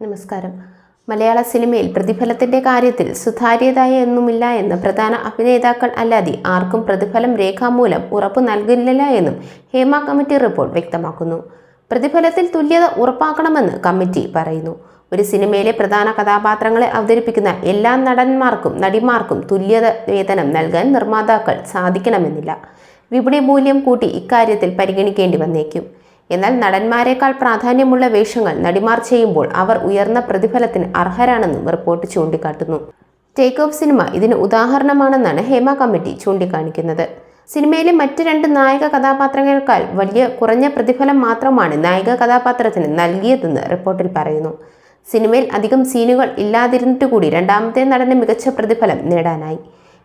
നമസ്കാരം. മലയാള സിനിമയിൽ പ്രതിഫലത്തിന്റെ കാര്യത്തിൽ സുതാര്യതായ ഒന്നുമില്ല എന്ന് പ്രധാന അഭിനേതാക്കൾ അല്ലാതെ ആർക്കും പ്രതിഫലം രേഖാമൂലം ഉറപ്പു നൽകില്ല എന്നും ഹേമ കമ്മിറ്റി റിപ്പോർട്ട് വ്യക്തമാക്കുന്നു. പ്രതിഫലത്തിൽ തുല്യത ഉറപ്പാക്കണമെന്ന് കമ്മിറ്റി പറയുന്നു. ഒരു സിനിമയിലെ പ്രധാന കഥാപാത്രങ്ങളെ അവതരിപ്പിക്കുന്ന എല്ലാ നടന്മാർക്കും നടിമാർക്കും തുല്യത വേതനം നൽകാൻ നിർമ്മാതാക്കൾ സാധിക്കണമെന്നില്ല. വിപണി മൂല്യം കൂട്ടി ഇക്കാര്യത്തിൽ പരിഗണിക്കേണ്ടി വന്നേക്കും. എന്നാൽ നടന്മാരെക്കാൾ പ്രാധാന്യമുള്ള വേഷങ്ങൾ നടിമാർ ചെയ്യുമ്പോൾ അവർ ഉയർന്ന പ്രതിഫലത്തിന് അർഹരാണെന്നും റിപ്പോർട്ട് ചൂണ്ടിക്കാട്ടുന്നു. ടേക്ക് ഓഫ് സിനിമ ഇതിന് ഉദാഹരണമാണെന്നാണ് ഹേമ കമ്മിറ്റി ചൂണ്ടിക്കാണിക്കുന്നത്. സിനിമയിലെ മറ്റ് രണ്ട് നായക കഥാപാത്രങ്ങൾക്കാൾ വലിയ കുറഞ്ഞ പ്രതിഫലം മാത്രമാണ് നായിക കഥാപാത്രത്തിന് നൽകിയതെന്ന് റിപ്പോർട്ടിൽ പറയുന്നു. സിനിമയിൽ അധികം സീനുകൾ ഇല്ലാതിരുന്നിട്ട് കൂടി രണ്ടാമത്തെ നടന് മികച്ച പ്രതിഫലം നേടാനായി.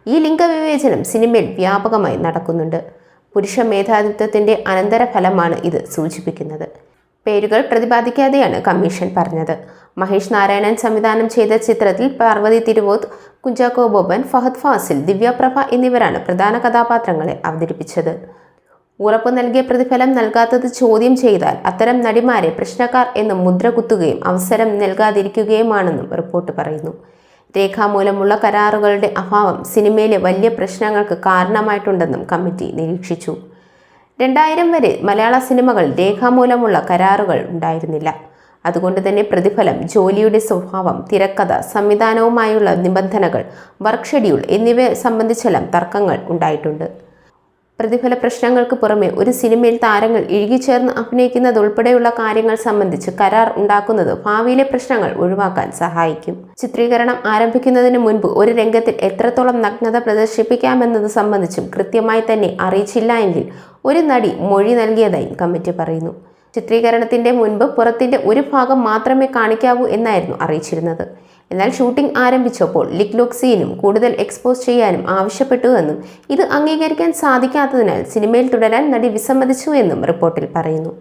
ഈ ലിംഗവിവേചനം സിനിമയിൽ വ്യാപകമായി നടക്കുന്നുണ്ട്. പുരുഷ മേധാവിത്വത്തിന്റെ അനന്തരഫലമാണ് ഇത് സൂചിപ്പിക്കുന്നത്. പേരുകൾ പ്രതിപാദിക്കാതെയാണ് കമ്മീഷൻ പറഞ്ഞത്. മഹേഷ് നാരായണൻ സംവിധാനം ചെയ്ത ചിത്രത്തിൽ പാർവതി തിരുവോത്ത് കുഞ്ചാക്കോ ബോബൻ ഫഹദ് ഫാസിൽ ദിവ്യപ്രഭ എന്നിവരാണ് പ്രധാന കഥാപാത്രങ്ങളെ അവതരിപ്പിച്ചത്. ഉറപ്പ് നൽകിയ പ്രതിഫലം നൽകാത്തത് ചോദ്യം ചെയ്താൽ അത്തരം നടിമാരെ പ്രശ്നക്കാർ എന്ന് മുദ്ര കുത്തുകയും അവസരം നൽകാതിരിക്കുകയുമാണെന്നും റിപ്പോർട്ട് പറയുന്നു. രേഖാമൂലമുള്ള കരാറുകളുടെ അഭാവം സിനിമയിലെ വലിയ പ്രശ്നങ്ങൾക്ക് കാരണമായിട്ടുണ്ടെന്നും കമ്മിറ്റി നിരീക്ഷിച്ചു. രണ്ടായിരം വരെ മലയാള സിനിമകൾ രേഖാമൂലമുള്ള കരാറുകൾ ഉണ്ടായിരുന്നില്ല. അതുകൊണ്ട് തന്നെ പ്രതിഫലം ജോലിയുടെ സ്വഭാവം തിരക്കഥ സംവിധാനവുമായുള്ള നിബന്ധനകൾ വർക്ക് ഷെഡ്യൂൾ എന്നിവ സംബന്ധിച്ചെല്ലാം തർക്കങ്ങൾ ഉണ്ടായിട്ടുണ്ട്. പ്രതിഫല പ്രശ്നങ്ങൾക്ക് പുറമെ ഒരു സിനിമയിൽ താരങ്ങൾ ഇഴുകിച്ചേർന്ന് അഭിനയിക്കുന്നത് ഉൾപ്പെടെയുള്ള കാര്യങ്ങൾ സംബന്ധിച്ച് കരാർ ഉണ്ടാക്കുന്നത് ഭാവിയിലെ പ്രശ്നങ്ങൾ ഒഴിവാക്കാൻ സഹായിക്കും. ചിത്രീകരണം ആരംഭിക്കുന്നതിന് മുൻപ് ഒരു രംഗത്തിൽ എത്രത്തോളം നഗ്നത പ്രദർശിപ്പിക്കാമെന്നത് സംബന്ധിച്ചും കൃത്യമായി തന്നെ അറിയിച്ചില്ല എങ്കിൽ ഒരു നടി മൊഴി നൽകിയതായും കമ്മിറ്റി പറയുന്നു. ചിത്രീകരണത്തിന്റെ മുൻപ് പുറത്തിന്റെ ഒരു ഭാഗം മാത്രമേ കാണിക്കാവൂ എന്നായിരുന്നു അറിയിച്ചിരുന്നത്. എന്നാൽ ഷൂട്ടിംഗ് ആരംഭിച്ചപ്പോൾ ലിക് ലുക്ക് കൂടുതൽ എക്സ്പോസ് ചെയ്യാനും ആവശ്യപ്പെട്ടുവെന്നും ഇത് അംഗീകരിക്കാൻ സാധിക്കാത്തതിനാൽ സിനിമയിൽ തുടരാൻ നടി വിസമ്മതിച്ചു എന്നും റിപ്പോർട്ടിൽ പറയുന്നു.